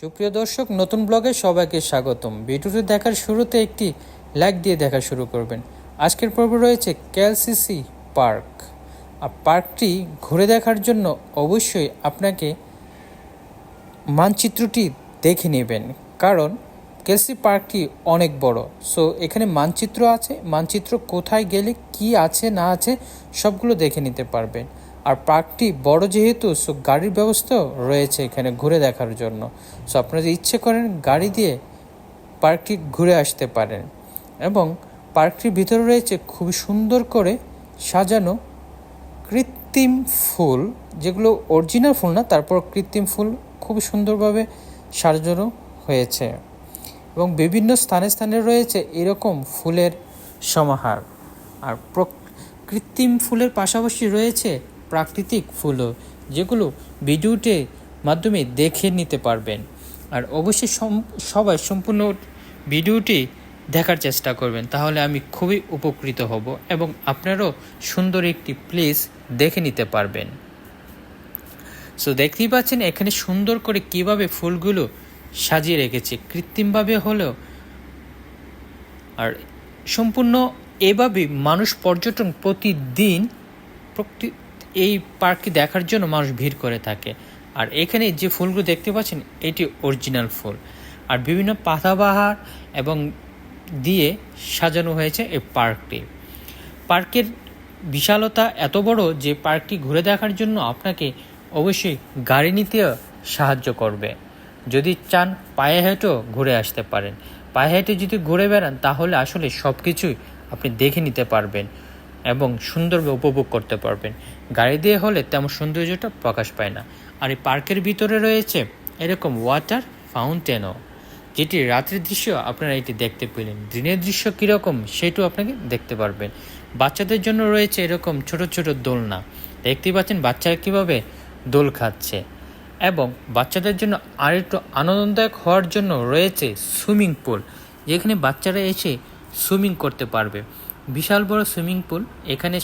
সুপ্রিয় দর্শক, নতুন ব্লগে সবাইকে স্বাগতম। ভিডিওটি দেখার শুরুতে একটি লাইক দিয়ে দেখা শুরু করবেন। আজকের পর্ব রয়েছে ক্যালসিসি পার্ক। আর পার্কটি ঘুরে দেখার জন্য অবশ্যই আপনাকে মানচিত্রটি দেখে নেবেন। কারণ কেলসি পার্কটি অনেক বড়। সো, এখানে মানচিত্র আছে। মানচিত্র কোথায় গেলে কি আছে, না আছে, সবগুলো দেখে নিতে পারবেন। আর পার্কটি বড় যেহেতু, সো গাড়ির ব্যবস্থাও রয়েছে এখানে ঘুরে দেখার জন্য। সো আপনারা যদি ইচ্ছে করেন গাড়ি দিয়ে পার্কটি ঘুরে আসতে পারেন। এবং পার্কটির ভিতরে রয়েছে খুবই সুন্দর করে সাজানো কৃত্রিম ফুল, যেগুলো অরিজিনাল ফুল না, তারপর কৃত্রিম ফুল খুব সুন্দরভাবে সাজানো হয়েছে। এবং বিভিন্ন স্থানে স্থানে রয়েছে এরকম ফুলের সমাহার। আর কৃত্রিম ফুলের পাশাপাশি রয়েছে প্রাকৃতিক ফুলও যেগুলো ভিডিওতে মাধ্যমে দেখে নিতে পারবেন। আর অবশ্যই সবাই সম্পূর্ণ ভিডিওটি দেখার চেষ্টা করবেন। তাহলে আমি খুবই উপকৃত হব এবং আপনারও সুন্দর একটি প্লেস দেখে নিতে পারবেন। সো দেখতেই পাচ্ছেন এখানে সুন্দর করে কীভাবে ফুলগুলো সাজিয়ে রেখেছে। কৃত্রিমভাবে হলেও আর সম্পূর্ণ এভাবে মানুষ পর্যটন প্রতিদিন এই পার্কটি দেখার জন্য মানুষ ভিড় করে থাকে। আর এখানে যে ফুলগুলো দেখতে পাচ্ছেন, এটি অরিজিনাল ফুল। আর বিভিন্ন পাতাবাহার এবং দিয়ে সাজানো হয়েছে এই পার্কটি। পার্কের বিশালতা এত বড় যে পার্কটি ঘুরে দেখার জন্য আপনাকে অবশ্যই গাড়ি নিতে সাহায্য করবে। যদি চান, পায়ে হেঁটেও ঘুরে আসতে পারেন। পায়ে হেঁটে যদি ঘুরে বেড়ান, তাহলে আসলে সব কিছুই আপনি দেখে নিতে পারবেন। এবং সুন্দরভাবে উপভোগ করতে পারবেন। গাড়ি দিয়ে হলে তেমন সৌন্দর্যটা প্রকাশ পায় না। আর এই পার্কের ভিতরে রয়েছে এরকম ওয়াটার ফাউন্টেনও যেটি রাত্রের দৃশ্য আপনারা এটি দেখতে পেলেন। দিনের দৃশ্য কীরকম সেটাও আপনাকে দেখতে পারবেন। বাচ্চাদের জন্য রয়েছে এরকম ছোট ছোট দোলনা। দেখতেই পাচ্ছেন বাচ্চারা কীভাবে দোল খাচ্ছে। এবং বাচ্চাদের জন্য আরেকটু আনন্দদায়ক হওয়ার জন্য রয়েছে সুইমিং পুল, যেখানে বাচ্চারা এসে সুইমিং করতে পারবে। বিশাল বড় সুইমিং পুল। এখানে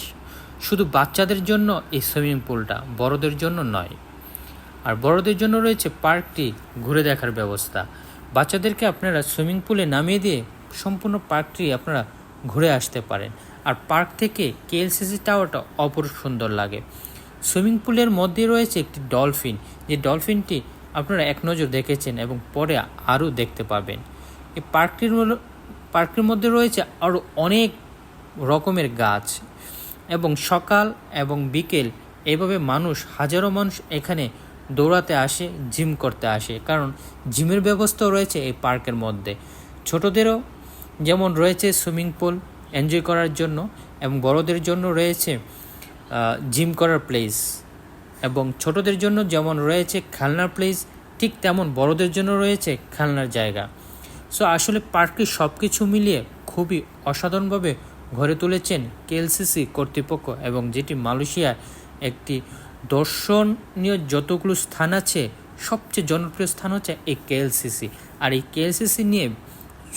শুধু বাচ্চাদের জন্য এই সুইমিং পুলটা, বড়দের জন্য নয়। আর বড়দের জন্য রয়েছে পার্কটি ঘুরে দেখার ব্যবস্থা। বাচ্চাদেরকে আপনারা সুইমিং পুলে নামিয়ে দিয়ে সম্পূর্ণ পার্কটি আপনারা ঘুরে আসতে পারেন। আর পার্ক থেকে কেএলসিসি টাওয়ারটা অপরূপ সুন্দর লাগে। সুইমিং পুলের মধ্যে রয়েছে একটি ডলফিন। যে ডলফিনটি আপনারা এক নজর দেখেছেন এবং পরে আরও দেখতে পাবেন। এই পার্কটির পার্কের মধ্যে রয়েছে আরও অনেক রকমের গাছ এবং সকাল এবং বিকেল এভাবে মানুষ হাজারো মানুষ এখানে দৌড়াতে আসে, জিম করতে আসে। কারণ জিমের ব্যবস্থাও রয়েছে এই পার্কের মধ্যে। ছোটদেরও যেমন রয়েছে সুইমিং পুল এনজয় করার জন্য এবং বড়দের জন্য রয়েছে জিম করার প্লেস। এবং ছোটদের জন্য যেমন রয়েছে খেলনার প্লেস, ঠিক তেমন বড়দের জন্য রয়েছে খেলনার জায়গা। সো আসলে পার্কটি সব কিছু মিলিয়ে খুবই অসাধারণভাবে গড়ে তুলেছেন কেএলসিসি কর্তৃপক্ষ এবং যেটি মালয়েশিয়ায় একটি দর্শনীয় যতগুলো স্থান আছে, সবচেয়ে জনপ্রিয় স্থান হচ্ছে এই কেএলসিসি। আর এই কেএলসিসি নিয়ে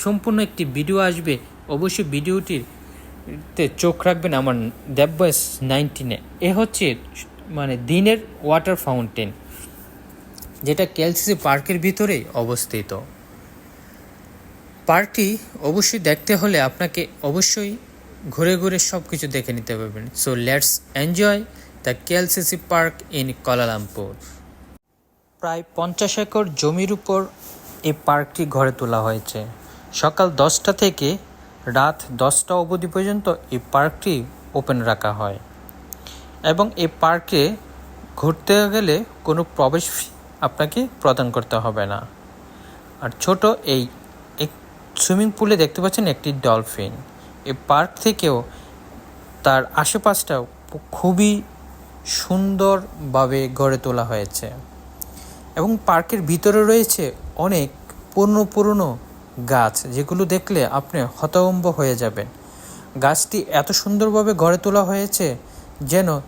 সম্পূর্ণ একটি ভিডিও আসবে, অবশ্যই ভিডিওটির তে চোখ রাখবেন আমার দ্যাট বয়েস নাইনটিনে। এ হচ্ছে মানে দিনের ওয়াটার ফাউন্টেন, যেটা কেএলসিসি পার্কের ভিতরেই অবস্থিত। পার্কটি অবশ্যই দেখতে হলে আপনাকে অবশ্যই ঘুরে ঘুরে সব কিছু দেখে নিতে পারবেন। So let's enjoy the KLCC park in Kuala Lumpur প্রায় পঞ্চাশ একর জমির উপর এই পার্কটি ঘরে তোলা হয়েছে। সকাল দশটা থেকে রাত দশটা অবধি পর্যন্ত এই পার্কটি ওপেন রাখা হয়। এবং এই পার্কে ঘুরতে গেলে কোনো প্রবেশ ফি আপনাকে প্রদান করতে হবে না। আর ছোট এই সুইমিং পুলে দেখতে পাচ্ছেন একটি ডলফিন এই পার্ক থেকেও তার আশেপাশটাও খুবই সুন্দরভাবে গড়ে তোলা হয়েছে। এবং পার্কের ভিতরে রয়েছে অনেক পুরনো পুরনো গাছ, যেগুলো দেখলে আপনি হতভম্ব হয়ে যাবেন। গাছটি এত সুন্দরভাবে গড়ে তোলা হয়েছে যেন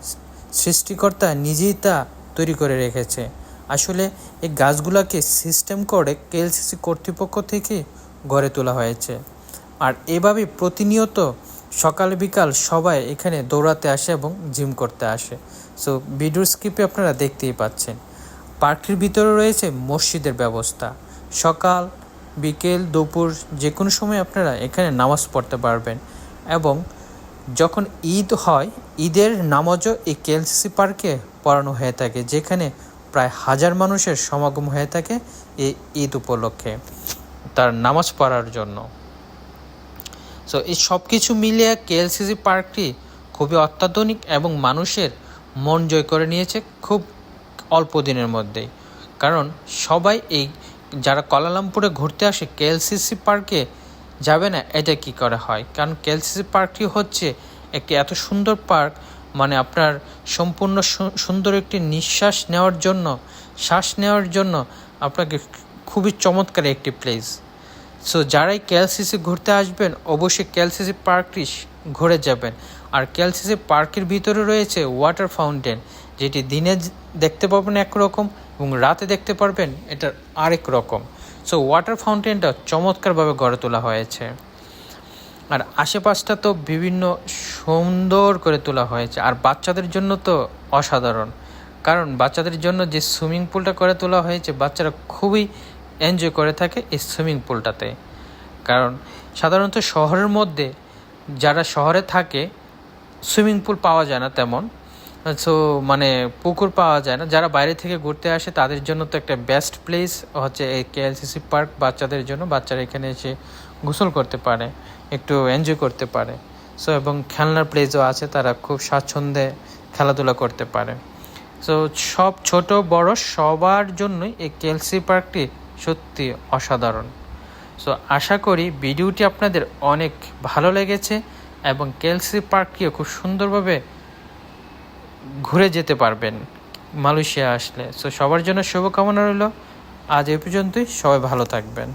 সৃষ্টিকর্তা নিজেই তা তৈরি করে রেখেছে। আসলে এই গাছগুলোকে সিস্টেম করে কেএলসিসি কর্তৃপক্ষ থেকে গড়ে তোলা হয়েছে। আর এভাবে প্রতিনিয়ত সকাল বিকাল সবাই এখানে দৌড়াতে আসে এবং জিম করতে আসে। সো ভিডিও স্কিপে আপনারা দেখতেই পাচ্ছেন। পার্কটির ভিতরে রয়েছে মসজিদের ব্যবস্থা। সকাল, বিকেল, দুপুর যে কোনো সময় আপনারা এখানে নামাজ পড়তে পারবেন এবং যখন ঈদ হয়, ঈদের নামাজও এই কেএলসিসি পার্কে পড়ানো হয়ে থাকে, যেখানে প্রায় হাজার মানুষের সমাগম হয়ে থাকে এই ঈদ উপলক্ষে, তার নামাজ পড়ার জন্য। সো এই সব কিছু মিলিয়ে কেএলসিসি পার্কটি খুবই অত্যাধুনিক এবং মানুষের মন জয় করে নিয়েছে খুব অল্প দিনের মধ্যেই। কারণ সবাই এই যারা কলালামপুরে ঘুরতে আসে কেএলসিসি পার্কে যাবে না, এটা কি করে হয়? কারণ কেএলসিসি পার্কটি হচ্ছে একটি এত সুন্দর পার্ক মানে আপনার সম্পূর্ণ সুন্দর একটি নিঃশ্বাস নেওয়ার জন্য, শ্বাস নেওয়ার জন্য আপনাকে খুবই চমৎকার একটি প্লেস সো যারাই কেএলসিসি ঘুরতে আসবেন, অবশ্যই কেএলসিসি পার্কটি ঘুরে যাবেন। আর কেএলসিসি পার্কের ভিতরে রয়েছে ওয়াটার ফাউন্টেন যেটি দিনে দেখতে পাবেন একরকম এবং রাতে দেখতে পারবেন এটা আরেক রকম। সো ওয়াটার ফাউন্টেনটা চমৎকারভাবে গড়ে তোলা হয়েছে। আর আশেপাশটা তো বিভিন্ন সুন্দর করে তোলা হয়েছে। আর বাচ্চাদের জন্য তো অসাধারণ। কারণ বাচ্চাদের জন্য যে সুইমিং পুলটা করে তোলা হয়েছে, বাচ্চারা খুবই এনজয় করে থাকে এই সুইমিং পুলটাতে। কারণ সাধারণত শহরের মধ্যে যারা শহরে থাকে, সুইমিং পুল পাওয়া যায় না তেমন। সো মানে পুকুর পাওয়া যায় না। যারা বাইরে থেকে ঘুরতে আসে, তাদের জন্য তো একটা বেস্ট প্লেস হচ্ছে এই কেএলসিসি পার্ক বাচ্চাদের জন্য বাচ্চারা এখানে এসে গোসল করতে পারে, একটু এনজয় করতে পারে। সো এবং খেলনার প্লেসও আছে, তারা খুব স্বাচ্ছন্দ্যে খেলাধুলা করতে পারে। সো সব ছোট, বড় সবার জন্যই এই কেএলসি পার্কটি সত্যি অসাধারণ। সো আশা করি ভিডিওটি আপনাদের অনেক ভালো লেগেছে এবং কেলসি পার্কটিও খুব সুন্দরভাবে ঘুরে যেতে পারবেন মালয়েশিয়া আসলে। সো সবার জন্য শুভকামনা রইল। আজ এ পর্যন্তই। সবাই ভালো থাকবেন।